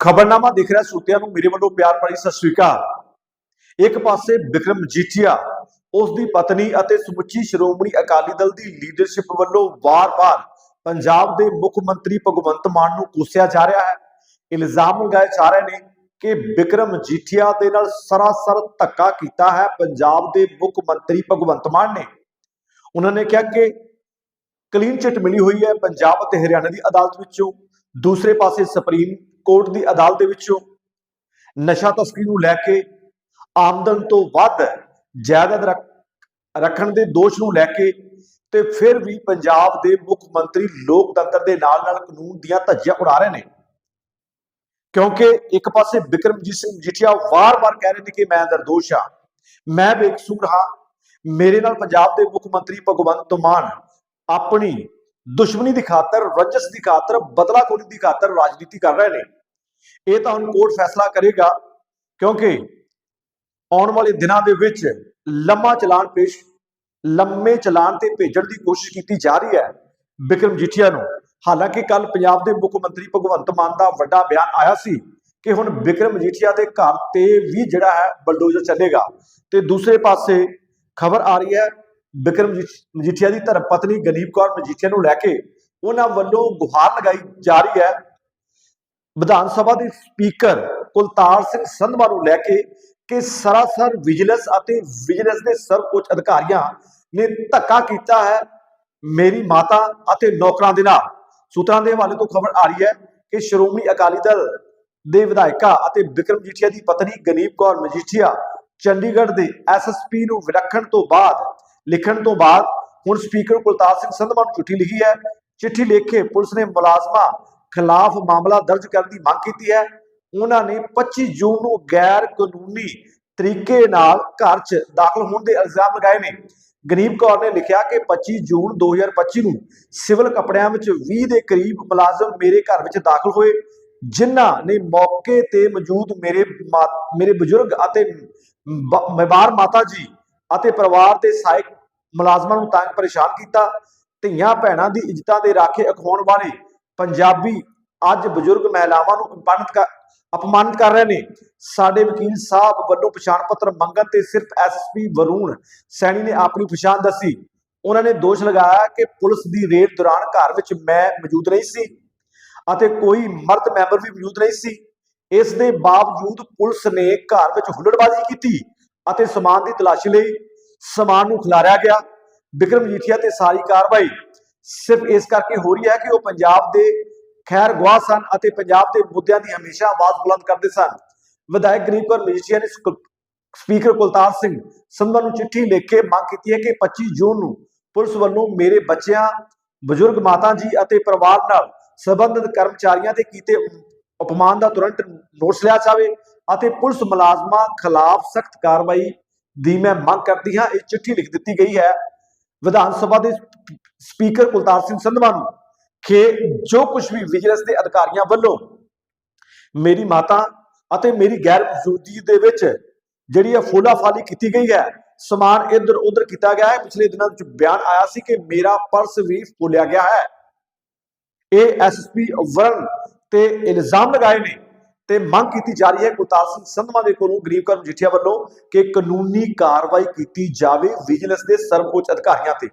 ਖਬਰਨਾਮਾ ਦੇਖ ਰਿਹਾ ਸੂਤਿਆਂ ਨੂੰ, ਮੇਰੇ ਵੱਲੋਂ ਪਿਆਰ ਭਰੀ ਸਤਿ ਸ੍ਰੀ ਅਕਾਲ। ਇੱਕ ਪਾਸੇ ਵਿਕਰਮ ਮਜੀਠੀਆ ਉਸ ਦੀ ਪਤਨੀ ਅਤੇ ਸਮੁੱਚੀ ਸ਼੍ਰੋਮਣੀ ਅਕਾਲੀ ਦਲ ਦੀ ਲੀਡਰਸ਼ਿਪ ਵੱਲੋਂ ਵਾਰ-ਵਾਰ ਪੰਜਾਬ ਦੇ ਮੁੱਖ ਮੰਤਰੀ ਭਗਵੰਤ ਮਾਨ ਨੂੰ ਕੋਸਿਆ ਜਾ ਰਿਹਾ ਹੈ। ਇਲਜ਼ਾਮ ਲਗਾਏ ਜਾ ਰਹੇ ਨੇ ਕਿ ਵਿਕਰਮ ਮਜੀਠੀਆ ਦੇ ਨਾਲ ਸਰਾਸਰ ਧੱਕਾ ਕੀਤਾ ਹੈ ਪੰਜਾਬ ਦੇ ਮੁੱਖ ਮੰਤਰੀ ਭਗਵੰਤ ਮਾਨ ਨੇ। ਉਹਨਾਂ ਨੇ ਕਿਹਾ ਕਿ ਕਲੀਨ ਚਿੱਟ ਮਿਲੀ ਹੋਈ ਹੈ ਪੰਜਾਬ ਅਤੇ ਹਰਿਆਣਾ ਦੀ ਅਦਾਲਤ ਵਿੱਚੋਂ। ਦੂਸਰੇ ਪਾਸੇ ਸੁਪਰੀਮ ਕੋਰਟ ਦੀ ਅਦਾਲਤ ਦੇ ਵਿੱਚੋਂ ਨਸ਼ਾ ਤਸਕਰੀ ਨੂੰ ਲੈ ਕੇ ਆਮਦਨ ਤੋਂ ਵੱਧ ਜਾਇਦਾਦ ਰੱਖਣ ਦੇ ਦੋਸ਼ ਨੂੰ ਲੈ ਕੇ ਤੇ ਫਿਰ ਵੀ ਪੰਜਾਬ ਦੇ ਮੁੱਖ ਮੰਤਰੀ ਲੋਕਤੰਤਰ ਦੇ ਨਾਲ ਨਾਲ ਕਾਨੂੰਨ ਦੀਆਂ ਧੱਜੀਆਂ ਉਡਾ ਰਹੇ ਨੇ। ਕਿਉਂਕਿ ਇੱਕ ਪਾਸੇ ਵਿਕਰਮਜੀਤ ਸਿੰਘ ਮਜੀਠੀਆ ਵਾਰ-ਵਾਰ ਕਹਿ ਰਹੇ ਨੇ ਕਿ ਮੈਂ ਨਿਰਦੋਸ਼ ਹਾਂ ਮੈਂ ਬੇਕਸੂਰ ਹਾਂ, ਮੇਰੇ ਨਾਲ ਪੰਜਾਬ ਦੇ ਮੁੱਖ ਮੰਤਰੀ ਭਗਵੰਤ ਮਾਨ ਆਪਣੀ ਦੁਸ਼ਮਣੀ ਦੀ ਖਾਤਰ, ਰੰਜਸ ਦੀ ਖਾਤਰ, ਬਦਲਾਖੋਰੀ ਦੀ ਖਾਤਰ ਰਾਜਨੀਤੀ ਕਰ ਰਹੇ ਨੇ। ਇਹ ਤਾਂ ਹੁਣ ਕੋਰਟ ਫੈਸਲਾ ਕਰੇਗਾ, ਕਿਉਂਕਿ ਆਉਣ ਵਾਲੇ ਦਿਨਾਂ ਦੇ ਵਿੱਚ ਲੰਮਾ ਚਲਾਨ ਪੇਸ਼, ਲੰਮੇ ਚਲਾਨ ਤੇ ਭੇਜਣ ਦੀ ਕੋਸ਼ਿਸ਼ ਕੀਤੀ ਜਾ ਰਹੀ ਹੈ ਬਿਕਰਮ ਜੀਠੀਆ ਨੂੰ। ਹਾਲਾਂਕਿ ਕੱਲ ਪੰਜਾਬ ਦੇ ਮੁੱਖ ਮੰਤਰੀ ਭਗਵੰਤ ਮਾਨ ਦਾ ਵੱਡਾ ਬਿਆਨ ਆਇਆ ਸੀ ਕਿ ਹੁਣ ਬਿਕਰਮ ਜੀਠੀਆ ਦੇ ਘਰ ਤੇ ਵੀ ਜਿਹੜਾ ਹੈ ਬਲਡੋਜ਼ਰ ਚੱਲੇਗਾ। ਤੇ ਦੂਸਰੇ ਪਾਸੇ ਖਬਰ ਆ ਰਹੀ ਹੈ ਬਿਕਰਮ ਮਜੀਠੀਆ ਦੀ ਧਰਮ ਪਤਨੀ ਗਨੀਪ ਕੌਰ ਮਜੀਠੀਆ ਨੂੰ ਲੈ ਕੇ ਉਹਨਾਂ ਵੱਲੋਂ ਗੁਹਾਰ ਲਗਾਈ ਜਾ ਰਹੀ ਹੈ। ਵਿਧਾਨ ਸਭਾ ਦੇ ਸਪੀਕਰ ਕੁਲਤਾਰ ਸਿੰਘ ਸੰਧਵਾ ਨੂੰ ਲੈ ਕੇ ਕਿ ਸਰਾਸਰ ਵਿਜੀਲੈਂਸ ਅਤੇ ਵਿਜੀਲੈਂਸ ਦੇ ਸਰਵਉੱਚ ਅਧਿਕਾਰੀਆਂ ਨੇ ਧੱਕਾ ਕੀਤਾ ਹੈ ਮੇਰੀ ਮਾਤਾ ਅਤੇ ਨੌਕਰਾਂ ਦੇ ਨਾਲ। ਸੂਤਰਾਂ ਦੇ ਹਵਾਲੇ ਤੋਂ ਖਬਰ ਆ ਰਹੀ ਹੈ ਕਿ ਸ਼੍ਰੋਮਣੀ ਅਕਾਲੀ ਦਲ ਦੇ ਵਿਧਾਇਕਾ ਅਤੇ ਵਿਕਰਮ ਜੀਠੀਆ ਦੀ ਪਤਨੀ ਗਨੀਪ ਕੌਰ ਮਜੀਠੀਆ ਚੰਡੀਗੜ੍ਹ ਦੇ ਐਸਐਸਪੀ ਨੂੰ ਵਿਲੱਖਣ ਤੋਂ ਬਾਅਦ ਲਿਖਣ ਤੋਂ ਬਾਅਦ ਹੁਣ ਸਪੀਕਰ ਕੁਲਤਾਰ ਸਿੰਘ ਸੰਧਵਾ ਨੂੰ ਚਿੱਠੀ ਲਿਖੀ ਹੈ। ਚਿੱਠੀ ਲਿਖ ਕੇ ਪੁਲਿਸ ਨੇ ਮੁਲਾਜ਼ਮਾਂ ਖਿਲਾਫ ਮਾਮਲਾ ਦਰਜ ਕਰਨ ਦੀ ਮੰਗ ਕੀਤੀ ਹੈ। ਉਹਨਾਂ ਨੇ 25 ਜੂਨ ਨੂੰ ਗੈਰ ਕਾਨੂੰਨੀ ਤਰੀਕੇ ਨਾਲ ਘਰ 'ਚ ਦਾਖਲ ਹੋਣ ਦੇ ਇਲਜ਼ਾਮ ਲਗਾਏ ਨੇ। ਗਰੀਬ ਕੌਰ ਨੇ ਲਿਖਿਆ ਕਿ 25 ਜੂਨ 2025 ਨੂੰ ਸਿਵਲ ਕੱਪੜਿਆਂ ਵਿੱਚ 20 ਦੇ ਕਰੀਬ ਮੁਲਾਜ਼ਮ ਮੇਰੇ ਘਰ ਵਿੱਚ ਦਾਖਲ ਹੋਏ, ਜਿਨ੍ਹਾਂ ਨੇ ਮੌਕੇ ਤੇ ਮੌਜੂਦ ਮੇਰੇ ਮਾ- ਮੇਰੇ ਬਜ਼ੁਰਗ ਅਤੇ ਬ- ਮਾਤਾ ਜੀ ਅਤੇ ਪਰਿਵਾਰ ਦੇ ਸਹਾਇਕ ਮੁਲਾਜ਼ਮਾਂ ਨੂੰ ਤੰਗ ਪਰੇਸ਼ਾਨ ਕੀਤਾ। ਧੀਆਂ ਭੈਣਾਂ ਦੀ ਇੱਜ਼ਤਾਂ ਦੇ ਰਾਖੇ ਅਖਵਾਉਣ ਵਾਲੇ ਪੰਜਾਬੀ ਅੱਜ ਬਜ਼ੁਰਗ ਮਹਿਲਾਵਾਂ ਨੂੰ ਅਪਮਾਨਿਤ ਕਰ ਅਪਮਾਨਿਤ ਕਰ ਰਹੇ ਨੇ। ਸਾਡੇ ਵਕੀਲ ਸਾਹਿਬ ਵੱਲੋਂ ਪਛਾਣ ਪੱਤਰ ਮੰਗਣ ਤੇ ਸਿਰਫ ਐਸਪੀ ਵਰੂਣ ਸੈਣੀ ਨੇ ਆਪਣੀ ਪਛਾਣ ਦੱਸੀ। ਉਹਨਾਂ ਨੇ ਦੋਸ਼ ਲਗਾਇਆ ਕਿ ਪੁਲਿਸ ਦੀ ਰੇਡ ਦੌਰਾਨ ਘਰ ਵਿੱਚ ਮੈਂ ਮੌਜੂਦ ਨਹੀਂ ਸੀ ਅਤੇ ਕੋਈ ਮਰਦ ਮੈਂਬਰ ਵੀ ਮੌਜੂਦ ਨਹੀਂ ਸੀ। ਇਸ ਦੇ ਬਾਵਜੂਦ ਪੁਲਿਸ ਨੇ ਘਰ ਵਿੱਚ ਹੁੱਲੜਬਾਜ਼ੀ ਕੀਤੀ। ਅਤੇ ਸਮਾਨ ਦੀ ਤਲਾਸ਼ੀ ਲਈ ਸਮਾਨ ਨੂੰ ਖਿਲਾਰਿਆ ਗਿਆ। ਵਿਕਰਮ ਜੀਠੀਆ ਤੇ ਸਾਰੀ ਕਾਰਵਾਈ ਸਿਰਫ ਇਸ ਕਰਕੇ ਹੋ ਰਹੀ ਹੈ ਕਿ ਉਹ ਪੰਜਾਬ ਦੇ ਖੈਰ ਗਵਾਹ ਸਨ ਅਤੇ ਪੰਜਾਬ ਦੇ ਮੁੱਦਿਆਂ ਦੀ ਹਮੇਸ਼ਾ ਆਵਾਜ਼ ਬੁਲੰਦ ਕਰਦੇ ਸਨ। ਵਿਧਾਇਕ ਗਰੀਬ ਕੌਰ ਮਜੀਠੀਆ ਨੇ ਸਪੀਕਰ ਕੁਲਤਾਰ ਸਿੰਘ ਸੰਧਵਾ ਨੂੰ ਚਿੱਠੀ ਲਿਖ ਕੇ ਮੰਗ ਕੀਤੀ ਹੈ ਕਿ 25 ਜੂਨ ਨੂੰ ਪੁਲਿਸ ਵੱਲੋਂ ਮੇਰੇ ਬੱਚਿਆਂ, ਬਜ਼ੁਰਗ ਮਾਤਾ ਜੀ ਅਤੇ ਪਰਿਵਾਰ ਨਾਲ ਸੰਬੰਧਿਤ ਕਰਮਚਾਰੀਆਂ ਤੇ ਕੀਤੇ ਅਪਮਾਨ ਦਾ ਤੁਰੰਤ ਨੋਟਿਸ ਲਿਆ ਜਾਵੇ। ਅਤੇ ਪੁਲਿਸ ਮੁਲਾਜ਼ਮਾਂ ਖਿਲਾਫ ਸਖਤ ਕਾਰਵਾਈ ਦੀ ਮੈਂ ਮੰਗ ਕਰਦੀ ਹਾਂ। ਇਹ ਚਿੱਠੀ ਲਿਖ ਦਿੱਤੀ ਗਈ ਹੈ। ਵਿਧਾਨ ਸਭਾ ਦੇ ਸਪੀਕਰ ਕੁਲਤਾਰ ਸਿੰਘ ਸੰਧਵਾ ਨੂੰ ਕਿ ਜੋ ਕੁਝ ਵੀ ਵਿਜੀਲੈਂਸ ਦੇ ਅਧਿਕਾਰੀਆਂ ਵੱਲੋਂ ਮੇਰੀ ਮਾਤਾ ਅਤੇ ਮੇਰੀ ਗੈਰ ਮੌਜੂਦਗੀ ਦੇ ਵਿੱਚ ਜਿਹੜੀ ਇਹ ਫੋਲਾਫਾਲੀ ਕੀਤੀ ਗਈ ਹੈ, ਸਮਾਨ ਇੱਧਰ ਉੱਧਰ ਕੀਤਾ ਗਿਆ ਹੈ। ਪਿਛਲੇ ਦਿਨਾਂ ਵਿੱਚ ਬਿਆਨ ਆਇਆ ਸੀ ਕਿ ਮੇਰਾ ਪਰਸ ਵੀ ਫੋਲਿਆ ਗਿਆ ਹੈ। ਇਹ ਐਸਐਸਪੀ ਵਰਨ ਤੇ ਇਲਜ਼ਾਮ ਲਗਾਏ ਨੇ ਤੇ ਮੰਗ ਕੀਤੀ ਜਾ ਰਹੀ ਹੈ ਕੁਲਤਾਰ ਸਿੰਘ ਸੰਧਵਾ ਦੇ ਕੋਲੋਂ, ਗਰੀਬ ਕਰ ਮਜੀਠੀਆ ਵੱਲੋਂ, ਕਿ ਕਾਨੂੰਨੀ ਕਾਰਵਾਈ ਕੀਤੀ ਜਾਵੇ ਵਿਜੀਲੈਂਸ ਦੇ ਸਰਵਉੱਚ ਅਧਿਕਾਰੀਆਂ ਤੇ।